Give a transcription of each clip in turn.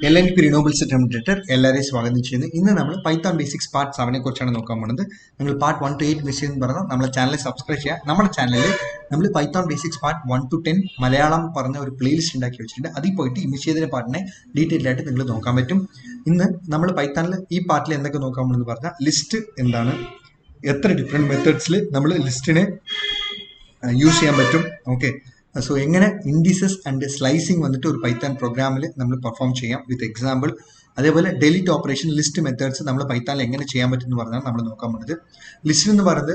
P റിനോബിൾസ് Terminator എല്ലാവരെയും സ്വാഗതം ചെയ്യുന്നു. ഇന്ന് നമ്മൾ പൈത്തോൺ ബേസിക്സ് പാർട്ട് സെവനെ കുറിച്ചാണ് നോക്കാൻ പോകുന്നത്. നിങ്ങൾ part one two eight miss എന്ന് പറഞ്ഞാൽ നമ്മുടെ ചാനൽ സബ്സ്ക്രൈബ് ചെയ്യുക. നമ്മുടെ ചാനലിൽ നമ്മൾ Python basics part one two ten Malayalam പറഞ്ഞ ഒരു പ്ലേലിസ്റ്റ് ഉണ്ടാക്കി വെച്ചിട്ടുണ്ട്. അതിൽ പോയിട്ട് ഈ മിസ് ചെയ്തിന്റെ പാർട്ടിനെ ഡീറ്റെയിൽ ആയിട്ട് നിങ്ങൾ നോക്കാൻ പറ്റും. ഇന്ന് നമ്മൾ പൈത്തോണിൽ ഈ പാർട്ടിൽ എന്തൊക്കെ നോക്കാൻ പോകുന്നത് പറഞ്ഞാൽ ലിസ്റ്റ് എന്താണ്? എത്ര ഡിഫറെന്റ് മെത്തേഡ്സിൽ നമ്മൾ ലിസ്റ്റിനെ യൂസ് ചെയ്യാൻ പറ്റും. ഓക്കെ സോ എങ്ങനെ ഇൻഡിസസ് ആൻഡ് സ്ലൈസിങ് വന്നിട്ട് ഒരു പൈത്താൻ പ്രോഗ്രാമിൽ നമ്മൾ പെർഫോം ചെയ്യാം വിത്ത് എക്സാമ്പിൾ അതേപോലെ ഡെലിറ്റ് ഓപ്പറേഷൻ ലിസ്റ്റ് മെത്തേഡ്സ് നമ്മൾ പൈത്താനിൽ എങ്ങനെ ചെയ്യാൻ പറ്റും എന്ന് പറഞ്ഞാൽ നമ്മൾ നോക്കാൻ പോകുന്നത് ലിസ്റ്റ് എന്ന് പറയുന്നത്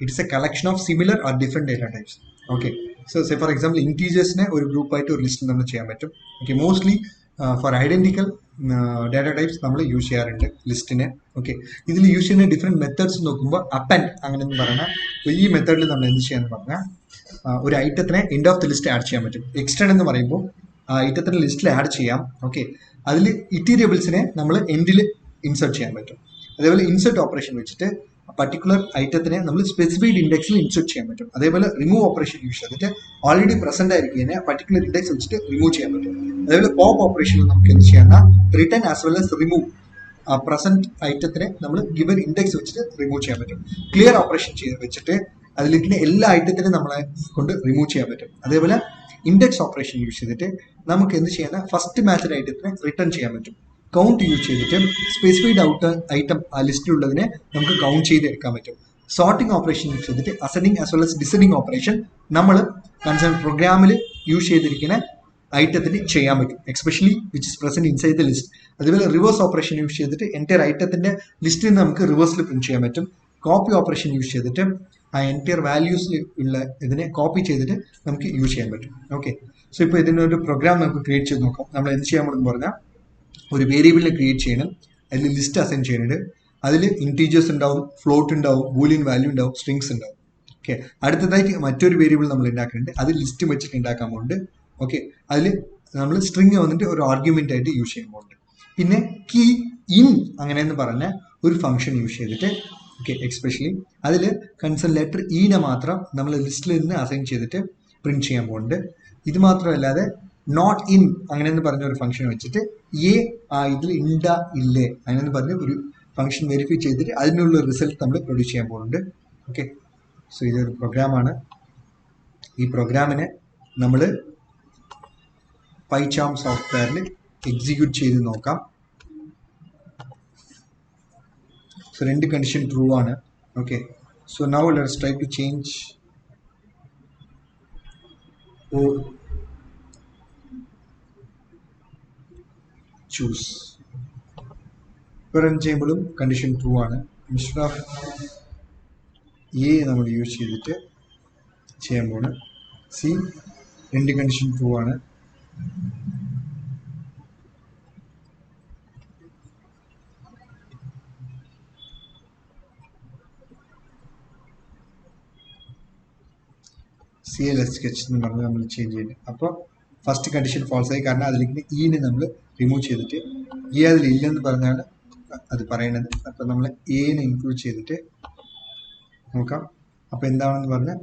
it's a collection of similar or different data types okay so say for example ഇന്റീജേഴ്സിനെ ഒരു ഗ്രൂപ്പായിട്ട് ഒരു ലിസ്റ്റ് നമ്മൾ ചെയ്യാൻ പറ്റും. Okay mostly for identical data types നമ്മൾ യൂസ് ചെയ്യാറുണ്ട് ലിസ്റ്റിനെ ഓക്കെ ഇതിൽ യൂസ് ചെയ്യുന്ന ഡിഫറെന്റ് മെത്തേഡ്സ് നോക്കുമ്പോൾ അപ്പൻ അങ്ങനെ എന്ന് പറഞ്ഞാൽ ഈ മെത്തേഡിൽ നമ്മൾ എന്ത് ചെയ്യാന്ന് പറഞ്ഞാൽ ഒരു ഐറ്റത്തിനെ end of the list add ചെയ്യാൻ പറ്റും. എക്സ്റ്റേൺ എന്ന് പറയുമ്പോൾ ആ ഐറ്റത്തിനെ ലിസ്റ്റിൽ ആഡ് ചെയ്യാം. ഓക്കെ അതിൽ ഇറ്റീരിയബിൾസിനെ നമ്മൾ എൻഡിൽ ഇൻസേർട്ട് ചെയ്യാൻ പറ്റും. അതേപോലെ ഇൻസേർട്ട് ഓപ്പറേഷൻ വെച്ചിട്ട് പർട്ടിക്കുലർ ഐറ്റത്തിനെ നമ്മൾ സ്പെസിഫൈഡ് ഇൻഡെക്സിൽ ഇൻസേർട്ട് ചെയ്യാൻ പറ്റും. അതേപോലെ റിമൂവ് ഓപ്പറേഷൻ യൂസ് ചെയ്തിട്ട് ഓൾറെഡി പ്രസന്റ് ആയിരിക്കുന്നതിനെ പർട്ടിക്കുലർ ഇൻഡെക്സ് വെച്ചിട്ട് റിമൂവ് ചെയ്യാൻ പറ്റും. അതേപോലെ പോപ്പ് ഓപ്പറേഷൻ നമുക്ക് എന്ത് ചെയ്യാം return as well as remove present ഐറ്റത്തിനെ നമ്മൾ ഗിവൻ ഇൻഡെക്സ് വെച്ചിട്ട് റിമൂവ് ചെയ്യാൻ പറ്റും. ക്ലിയർ ഓപ്പറേഷൻ ചെയ്ത് വെച്ചിട്ട് അതിലിരിക്കുന്ന എല്ലാ ഐറ്റത്തിനും നമ്മളെ കൊണ്ട് റിമൂവ് ചെയ്യാൻ പറ്റും. അതേപോലെ ഇൻഡെക്സ് ഓപ്പറേഷൻ യൂസ് ചെയ്തിട്ട് നമുക്ക് എന്ത് ചെയ്യാൻ ഫസ്റ്റ് മാച്ചഡ് ഐറ്റത്തിനെ റിട്ടേൺ ചെയ്യാൻ പറ്റും. കൗണ്ട് യൂസ് ചെയ്തിട്ട് സ്പെസിഫൈഡ് ഔട്ട് ഐറ്റം ആ ലിസ്റ്റിലുള്ളതിനെ നമുക്ക് കൗണ്ട് ചെയ്ത് എടുക്കാൻ പറ്റും. സോർട്ടിംഗ് ഓപ്പറേഷൻ യൂസ് ചെയ്തിട്ട് ascending as well as descending operation നമ്മൾ കൺസേൺ പ്രോഗ്രാമിൽ യൂസ് ചെയ്തിരിക്കുന്ന ഐറ്റത്തിന് ചെയ്യാൻ പറ്റും. Especially which is present inside the list അതുപോലെ റിവേഴ്സ് ഓപ്പറേഷൻ യൂസ് ചെയ്തിട്ട് എന്റെ ഐറ്റത്തിന്റെ ലിസ്റ്റിൽ നിന്ന് നമുക്ക് റിവേഴ്സിൽ പ്രിന്റ് ചെയ്യാൻ പറ്റും. കോപ്പി ഓപ്പറേഷൻ യൂസ് ചെയ്തിട്ട് ആ എന്റയർ വാല്യൂസിൽ ഉള്ള ഇതിനെ കോപ്പി ചെയ്തിട്ട് നമുക്ക് യൂസ് ചെയ്യാൻ പറ്റും. ഓക്കെ സോ ഇപ്പോൾ ഇതിനൊരു പ്രോഗ്രാം നമുക്ക് ക്രിയേറ്റ് ചെയ്ത് നോക്കാം. നമ്മൾ എന്ത് ചെയ്യാൻ പറ്റുമെന്ന് പറഞ്ഞാൽ ഒരു വേരിയബിളിനെ ക്രിയേറ്റ് ചെയ്യണം. അതിൽ ലിസ്റ്റ് അസൈൻ ചെയ്യുന്നുണ്ട് അതിൽ ഇന്റീജേഴ്സ് ഉണ്ടാവും ഫ്ലോട്ട് ഉണ്ടാവും ബൂലിയൻ വാല്യൂ ഉണ്ടാവും സ്ട്രിങ്സ് ഉണ്ടാവും. ഓക്കെ അടുത്തതായിട്ട് മറ്റൊരു വേരിയബിൾ നമ്മൾ ഉണ്ടാക്കുന്നുണ്ട് അത് ലിസ്റ്റ് വെച്ചിട്ട് ഉണ്ടാക്കാൻ പോകുന്നുണ്ട് ഓക്കെ അതിൽ നമ്മൾ സ്ട്രിങ് വന്നിട്ട് ഒരു ആർഗ്യുമെന്റ് ആയിട്ട് യൂസ് ചെയ്യാൻ പോകുന്നുണ്ട് പിന്നെ കീ ഇൻ അങ്ങനെയെന്ന് പറഞ്ഞ ഒരു ഫംഗ്ഷൻ യൂസ് ചെയ്തിട്ട് ഓക്കെ എക്സ്പെഷ്യലി അതിൽ കൺസേൺ ലെറ്റർ ഇനെ മാത്രം നമ്മൾ ലിസ്റ്റിൽ നിന്ന് അസൈൻ ചെയ്തിട്ട് പ്രിന്റ് ചെയ്യാൻ പോകുന്നുണ്ട് ഇത് മാത്രമല്ലാതെ നോട്ട് ഇൻ അങ്ങനെയെന്ന് പറഞ്ഞ ഒരു ഫംഗ്ഷൻ വെച്ചിട്ട് എ ആ ഇതിൽ ഇണ്ട ഇല്ലേ അങ്ങനെയെന്ന് പറഞ്ഞ് ഒരു ഫംഗ്ഷൻ വെരിഫൈ ചെയ്തിട്ട് അതിനുള്ള റിസൾട്ട് നമ്മൾ പ്രൊഡ്യൂസ് ചെയ്യാൻ പോകുന്നുണ്ട് ഓക്കെ സോ ഇതൊരു പ്രോഗ്രാമാണ് ഈ പ്രോഗ്രാമിനെ നമ്മൾ പൈചാം സോഫ്റ്റ്വെയറിൽ എക്സിക്യൂട്ട് ചെയ്ത് നോക്കാം. സോ രണ്ട് കണ്ടീഷൻ ട്രൂ ആണ്. Okay so now let's try to change or choose run ചെയ്യുമ്പോഴും കണ്ടീഷൻ ട്രൂ ആണ്. മിസ്റ്റർ എ നമ്മൾ യൂസ് ചെയ്തിട്ട് ചെയ്യാൻ പോണ്. സി രണ്ട് കണ്ടീഷൻ ട്രൂ ആണ്. സി എൽ എസ് സ്കെച്ച് എന്ന് പറഞ്ഞ് നമ്മൾ ചേഞ്ച് ചെയ്യുന്നത് അപ്പോൾ ഫസ്റ്റ് കണ്ടീഷൻ ഫോൾസ് ആയി. കാരണം അതിലേക്ക് ഇനെ നമ്മൾ റിമൂവ് ചെയ്തിട്ട് ഇ അതിൽ ഇല്ലെന്ന് പറഞ്ഞാണ് അത് പറയുന്നത് അപ്പോൾ നമ്മൾ എനെ ഇൻക്ലൂഡ് ചെയ്തിട്ട് നോക്കാം. അപ്പോൾ എന്താണെന്ന് പറഞ്ഞാൽ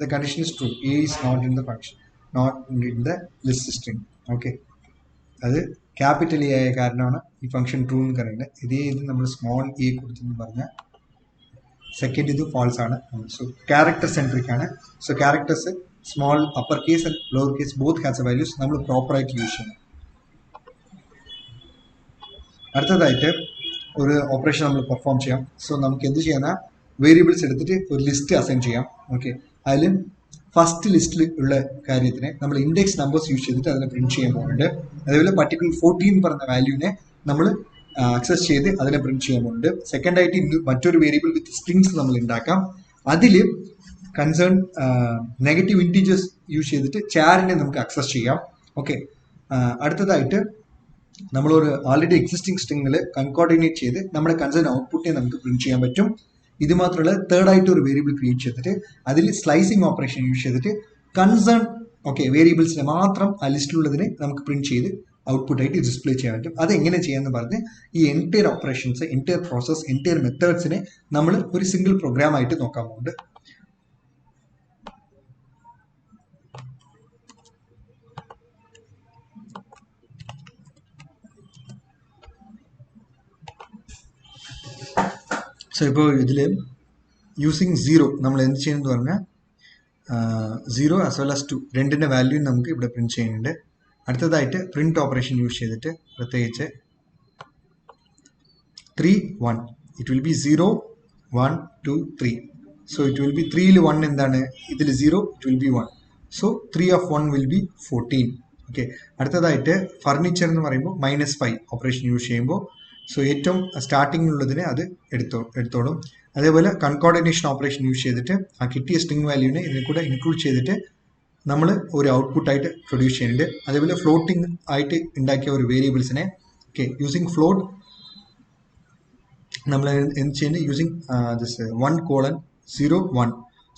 the condition is true A is not in the function not in the list string okay അത് ക്യാപിറ്റൽ എ ആയ കാരണമാണ് ഈ ഫംഗ്ഷൻ ട്രൂ എന്ന് പറയുന്നത്. ഇതേ ഇത് നമ്മൾ സ്മോൾ എ കൊടുത്തെന്ന് പറഞ്ഞാൽ സെക്കൻഡ് ഇത് ഫാൾസ് ആണ്. സോ ക്യാരക്ടർ സെൻട്രിക് ആണ്. So characters small upper case and lower case both has a values നമ്മൾ പ്രോപ്പറായിട്ട് യൂസ് ചെയ്യണം. അടുത്തതായിട്ട് ഒരു ഓപ്പറേഷൻ നമ്മൾ പെർഫോം ചെയ്യാം. സോ നമുക്ക് എന്ത് ചെയ്യാനാ? വേരിയബിൾസ് എടുത്തിട്ട് ഒരു ലിസ്റ്റ് അസൈൻ ചെയ്യാം. ഓക്കെ അതിൽ ഫസ്റ്റ് ലിസ്റ്റിൽ ഉള്ള കാര്യത്തിനെ നമ്മൾ ഇൻഡെക്സ് നമ്പേഴ്സ് യൂസ് ചെയ്തിട്ട് അതിനെ പ്രിന്റ് ചെയ്യാൻ പോകുന്നുണ്ട്. അതേപോലെ പർട്ടിക്കുലർ ഫോർട്ടീൻ പറഞ്ഞ വാല്യൂവിനെ നമ്മൾ ആക്സസ് ചെയ്ത് അതിനെ പ്രിന്റ് ചെയ്യാൻ പോകുന്നുണ്ട് സെക്കൻഡ് ആയിട്ട് മറ്റൊരു വേരിയബിൾ വിത്ത് സ്ട്രിങ്സ് നമ്മൾ ഉണ്ടാക്കാം അതിൽ കൺസേൺ നെഗറ്റീവ് ഇന്റീജേഴ്സ് യൂസ് ചെയ്തിട്ട് ചാരിനെ നമുക്ക് ആക്സസ് ചെയ്യാം. ഓക്കെ അടുത്തതായിട്ട് നമ്മളൊരു ഓൾറെഡി എക്സിസ്റ്റിംഗ് സ്ട്രിങ്ങിൽ കൺകോർഡിനേറ്റ് ചെയ്ത് നമ്മുടെ കൺസേൺ ഔട്ട്പുട്ടിനെ നമുക്ക് പ്രിന്റ് ചെയ്യാൻ പറ്റും. ഇത് മാത്രമല്ല തേർഡ് ആയിട്ട് ഒരു വേരിയബിൾ ക്രിയേറ്റ് ചെയ്തിട്ട് അതിൽ സ്ലൈസിങ് ഓപ്പറേഷൻ യൂസ് ചെയ്തിട്ട് കൺസേൺ ഓക്കെ വേരിയബിൾസിനെ മാത്രം ആ ലിസ്റ്റിലുള്ളതിനെ നമുക്ക് പ്രിന്റ് ചെയ്ത് ഔട്ട്പുട്ട് ആയിട്ട് ഡിസ്പ്ലേ ചെയ്യാൻ പറ്റും. അത് എങ്ങനെ ചെയ്യാന്ന് പറഞ്ഞ് ഈ entire operations entire process entire മെത്തേഡ്സിനെ നമ്മൾ ഒരു സിംഗിൾ പ്രോഗ്രാം ആയിട്ട് നോക്കാൻ പോകുന്നുണ്ട് സോ ഇപ്പോൾ ഇതിൽ യൂസിങ് സീറോ നമ്മൾ എന്ത് ചെയ്യുന്നതെന്ന് പറഞ്ഞാൽ zero as well as two രണ്ടിന്റെ വാല്യൂ നമുക്ക് ഇവിടെ പ്രിന്റ് ചെയ്യുന്നുണ്ട്. അടുത്തതായിട്ട് പ്രിന്റ് ഓപ്പറേഷൻ യൂസ് ചെയ്തിട്ട് പ്രത്യേകിച്ച് three one it will be zero one two three so it will be ത്രീയിൽ വൺ എന്താണ്? ഇതിൽ zero it will be one so three of one will be fourteen okay അടുത്തതായിട്ട് furniture എന്ന് പറയുമ്പോൾ minus five operation use ചെയ്യുമ്പോൾ so ഏറ്റവും സ്റ്റാർട്ടിങ്ങിലുള്ളതിനെ അത് എടുത്തോ എടുത്തോളും. അതേപോലെ കൺകോർഡിനേഷൻ ഓപ്പറേഷൻ യൂസ് ചെയ്തിട്ട് ആ കിട്ടിയ സ്ട്രിങ് വാല്യൂവിനെ ഇതിൽ കൂടെ ഇൻക്ലൂഡ് ചെയ്തിട്ട് നമ്മൾ ഒരു ഔട്ട്പുട്ടായിട്ട് പ്രൊഡ്യൂസ് ചെയ്യുന്നുണ്ട്. അതേപോലെ ഫ്ലോട്ടിംഗ് ആയിട്ട് ഉണ്ടാക്കിയ ഒരു വേരിയബിൾസിനെ ഓക്കെ യൂസിങ് ഫ്ലോട്ട് നമ്മൾ എന്ത് ചെയ്യുന്നത് using this one colon zero one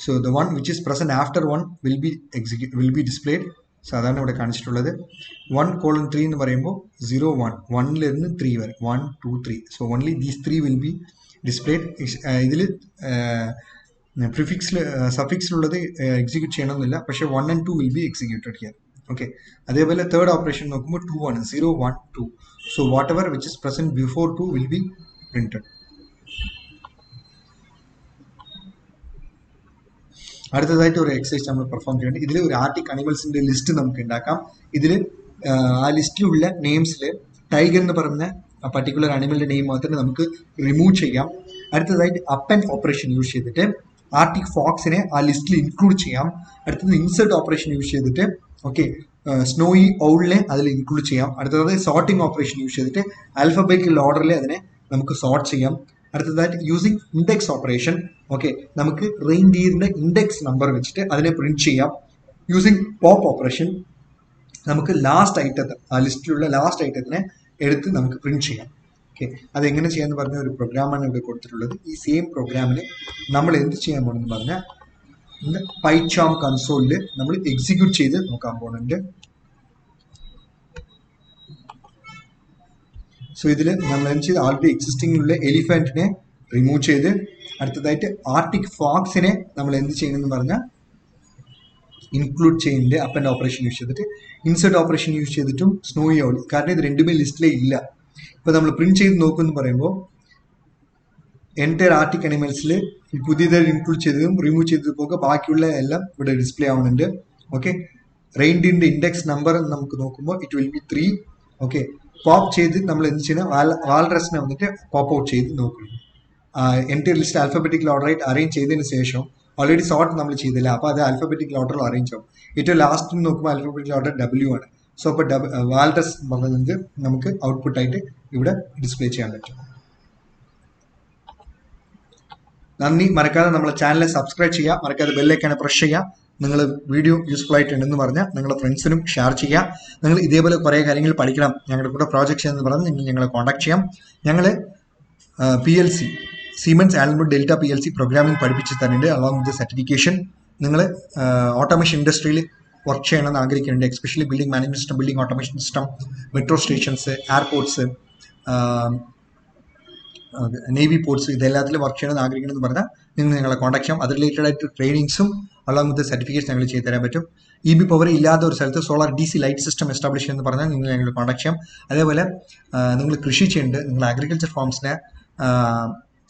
so the one which is present after one will be execute will be displayed സാധാരണ ഇവിടെ കാണിച്ചിട്ടുള്ളത് വൺ കോളൻ ത്രീ എന്ന് പറയുമ്പോൾ സീറോ വൺ വണ്ണിലിരുന്ന് ത്രീ വരെ. One two three so only these three will be displayed ഇതിൽ പ്രിഫിക്സിൽ സഫിക്സിലുള്ളത് എക്സിക്യൂട്ട് ചെയ്യണമെന്നില്ല. പക്ഷേ one and two will be executed here okay അതേപോലെ തേർഡ് ഓപ്പറേഷൻ നോക്കുമ്പോൾ ടു ആണ് zero one two so whatever which is present before two will be printed അടുത്തതായിട്ട് ഒരു എക്സസൈസ് നമ്മൾ പെർഫോം ചെയ്യേണ്ടത് ഇതിൽ ഒരു ആർട്ടിക് അനിമൽസിന്റെ ലിസ്റ്റ് നമുക്ക് ഉണ്ടാക്കാം. ഇതിൽ ആ ലിസ്റ്റിലുള്ള നെയിംസിൽ ടൈഗർ എന്ന് പറഞ്ഞ ആ പർട്ടിക്കുലർ അനിമലിന്റെ നെയിം മാത്രമേ നമുക്ക് റിമൂവ് ചെയ്യാം. അടുത്തതായിട്ട് അപ്പ് ആൻഡ് ഓപ്പറേഷൻ യൂസ് ചെയ്തിട്ട് ആർട്ടിക് ഫോക്സിനെ ആ ലിസ്റ്റിൽ ഇൻക്ലൂഡ് ചെയ്യാം. അടുത്തത് ഇൻസേർട്ട് ഓപ്പറേഷൻ യൂസ് ചെയ്തിട്ട് ഓക്കെ സ്നോയി ഔളിനെ അതിൽ ഇൻക്ലൂഡ് ചെയ്യാം. അടുത്തത് സോർട്ടിംഗ് ഓപ്പറേഷൻ യൂസ് ചെയ്തിട്ട് ആൽഫബറ്റിക്കൽ ഓർഡറിൽ അതിനെ നമുക്ക് സോർട്ട് ചെയ്യാം. അടുത്തതായിട്ട് യൂസിങ് ഇൻഡെക്സ് ഓപ്പറേഷൻ ഓക്കെ നമുക്ക് റെയിൻ റെയിൻഡിയറിന്റെ ഇൻഡെക്സ് നമ്പർ വെച്ചിട്ട് അതിനെ പ്രിന്റ് ചെയ്യാം. യൂസിങ് പോപ്പ് ഓപ്പറേഷൻ നമുക്ക് ലാസ്റ്റ് ഐറ്റത്തെ ആ ലിസ്റ്റിലുള്ള ലാസ്റ്റ് ഐറ്റത്തിനെ എടുത്ത് നമുക്ക് പ്രിന്റ് ചെയ്യാം. ഓക്കെ. അതെങ്ങനെ ചെയ്യാന്ന് പറഞ്ഞ ഒരു പ്രോഗ്രാമാണ് ഇവിടെ കൊടുത്തിട്ടുള്ളത്. ഈ സെയിം പ്രോഗ്രാമിന് നമ്മൾ എന്ത് ചെയ്യാൻ പോകണമെന്ന് പറഞ്ഞാൽ പൈചാം കൺസോളിൽ നമ്മൾ എക്സിക്യൂട്ട് ചെയ്ത് നോക്കാൻ പോകുന്നുണ്ട് സോ ഇതിൽ നമ്മൾ എന്ത് ചെയ്ത് ആൾറെഡി എക്സിസ്റ്റിംഗ് ഉള്ള എലിഫന്റിനെ റിമൂവ് ചെയ്ത് അടുത്തതായിട്ട് ആർട്ടിക് ഫോക്സിനെ നമ്മൾ എന്ത് ചെയ്യണമെന്ന് പറഞ്ഞാൽ ഇൻക്ലൂഡ് ചെയ്യുന്നുണ്ട്. അപ്പ് ഓപ്പറേഷൻ യൂസ് ചെയ്തിട്ട്. ഇൻസേർട്ട് ഓപ്പറേഷൻ യൂസ് ചെയ്തിട്ടും സ്നോയി ഓൾ കാരണം ഇത് രണ്ടുമേ ലിസ്റ്റിലേ ഇല്ല. ഇപ്പൊ നമ്മൾ പ്രിന്റ് ചെയ്ത് നോക്കുമെന്ന് പറയുമ്പോൾ എന്റയർ ആർട്ടിക് അനിമൽസിൽ പുതിയതായി ഇൻക്ലൂഡ് ചെയ്തതും റിമൂവ് ചെയ്തതും പോക ബാക്കിയുള്ള എല്ലാം ഇവിടെ ഡിസ്പ്ലേ ആവുന്നുണ്ട്. ഓക്കെ റെയിൻഡിന്റെ ഇൻഡെക്സ് നമ്പർ നമുക്ക് നോക്കുമ്പോൾ it will be three okay pop ചെയ്ത് നമ്മൾ എന്ത് വാൽ വാൽറസിനെ വന്നിട്ട് പോപ്പ് ഔട്ട് ചെയ്ത് നോക്കുന്നു എന്റയർ ലിസ്റ്റ് ആൽഫബറ്റിക്കൽ ഓർഡറായിട്ട് അറേഞ്ച് ചെയ്തതിന് ശേഷം ഓൾറെഡി സോർട്ട് നമ്മൾ ചെയ്തില്ല? അപ്പോൾ അത് ആൽഫബറ്റിക്കൽ ഓർഡറിൽ അറേഞ്ച് ആവും. ഏറ്റവും ലാസ്റ്റ് നോക്കുമ്പോൾ ആൽഫബറ്റിക്കൽ ഓർഡർ ഡബ്ല്യു ആണ്. സോ അപ്പോൾ ഡബ് വാൽഡസ് നമുക്ക് നമുക്ക് ഔട്ട്പുട്ടായിട്ട് ഇവിടെ ഡിസ്പ്ലേ ചെയ്യാൻ പറ്റും. നന്ദി. മറക്കാതെ നമ്മളെ ചാനൽ സബ്സ്ക്രൈബ് ചെയ്യുക. മറക്കാതെ ബെല്ലേക്കാണ് പ്രസ് ചെയ്യുക. നിങ്ങൾ വീഡിയോ യൂസ്ഫുൾ ആയിട്ടുണ്ടെന്ന് പറഞ്ഞാൽ നിങ്ങളുടെ ഫ്രണ്ട്സിനും ഷെയർ ചെയ്യുക. നിങ്ങൾ ഇതേപോലെ കുറേ കാര്യങ്ങൾ പഠിക്കണം. ഞങ്ങളുടെ കൂടെ പ്രോജക്റ്റ് എന്ന് പറഞ്ഞ് നിങ്ങൾ ഞങ്ങളെ കോൺടാക്ട് ചെയ്യാം. ഞങ്ങൾ P L C Siemens Albert Delta P L C programming പഠിപ്പിച്ച് തന്നിട്ടുണ്ട് അലോങ് വിത്ത് സർട്ടിഫിക്കേഷൻ നിങ്ങൾ ഓട്ടോമേഷൻ ഇൻഡസ്ട്രിയിൽ വർക്ക് ചെയ്യണമെന്ന് ആഗ്രഹിക്കുന്നുണ്ട് especially building management system building automation system metro stations airports navy ports ഇതെല്ലാത്തിലും work ചെയ്യണമെന്ന് ആഗ്രഹിക്കണമെന്ന് പറഞ്ഞാൽ നിങ്ങൾ ഞങ്ങളെ കോൺടാക്ട് ചെയ്യാം. അത് റിലേറ്റഡ് ആയിട്ട് ട്രെയിനിങ്സും അലോങ് വിത്ത് സർട്ടിഫിക്കറ്റ്സ് ഞങ്ങൾ ചെയ്തു തരാൻ പറ്റും. ഇ ബി പവർ ഇല്ലാത്ത ഒരു സ്ഥലത്ത് solar D C light system establish ചെയ്യുമെന്ന് പറഞ്ഞാൽ നിങ്ങൾ ഞങ്ങൾ കോൺടാക്ട് ചെയ്യാം. അതേപോലെ നിങ്ങൾ കൃഷി ചെയ്യുന്നുണ്ട് നിങ്ങൾ അഗ്രികൾച്ചർ ഫാംസിനെ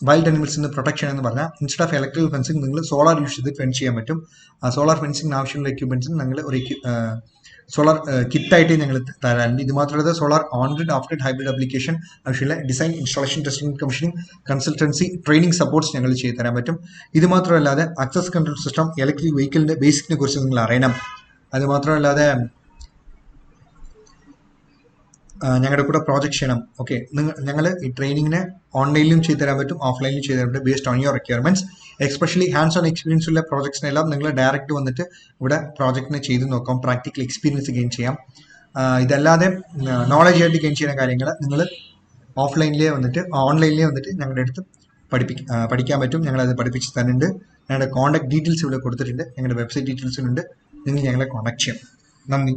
വൈൽഡ് അനിമൽസിന് പ്രൊട്ടക്ഷൻ എന്ന് പറഞ്ഞാൽ ഇൻസ്റ്റഡ് ഓഫ് ഇലക്ട്രിക്കൽ ഫെൻസിങ് നിങ്ങൾ സോളാർ യൂസ് ചെയ്ത് ഫെൻസ് ചെയ്യാൻ പറ്റും. സോളാർ ഫെൻസിങ്ങിന് ആവശ്യമുള്ള എക്യുപ്മെന്റ്സിന് ഞങ്ങൾ ഒരു സോളാർ കിറ്റായിട്ട് ഞങ്ങൾ തരാറുണ്ട്. ഇത് മാത്രമല്ല solar on grid off grid hybrid application ആവശ്യമുള്ള design installation testing commissioning consultancy training supports ഞങ്ങൾ ചെയ്തു തരാൻ പറ്റും. ഇത് മാത്രമല്ലാതെ അക്സസ് കൺട്രോൾ സിസ്റ്റം ഇലക്ട്രിക് വെഹിക്കിളിന്റെ ബേസിക്കിനെ കുറിച്ച് നിങ്ങൾ അറിയണം. അത് മാത്രമല്ലാതെ ഞങ്ങളുടെ കൂടെ പ്രോജക്റ്റ് ചെയ്യണം. ഓക്കെ ഞങ്ങൾ ഈ ട്രെയിനിങ്ങിന് ഓൺലൈനിലും ചെയ്തു തരാൻ പറ്റും ഓഫ്ലൈനിലും ചെയ്തു തരാൻ പറ്റും based on your requirements especially hands on experience ഉള്ള പ്രോജക്ട്സിനെല്ലാം നിങ്ങൾ ഡയറക്റ്റ് വന്നിട്ട് ഇവിടെ പ്രോജക്റ്റിനെ ചെയ്ത് നോക്കാം പ്രാക്ടിക്കൽ എക്സ്പീരിയൻസ് ഗെയിൻ ചെയ്യാം. ഇതല്ലാതെ നോളജ് ആയിട്ട് ഗെയിൻ ചെയ്യുന്ന കാര്യങ്ങൾ നിങ്ങൾ ഓഫ്ലൈനിലേ വന്നിട്ട് ഓൺലൈനിലേ വന്നിട്ട് ഞങ്ങളുടെ അടുത്ത് പഠിപ്പിക്ക പഠിക്കാൻ പറ്റും. ഞങ്ങളത് പഠിപ്പിച്ച് തന്നിട്ടുണ്ട്. ഞങ്ങളുടെ കോൺടാക്ട് ഡീറ്റെയിൽസ് ഇവിടെ കൊടുത്തിട്ടുണ്ട്. ഞങ്ങളുടെ വെബ്സൈറ്റ് ഡീറ്റെയിൽസിലുണ്ട് നിങ്ങൾ ഞങ്ങളെ കോൺടാക്ട് ചെയ്യാം. നന്ദി.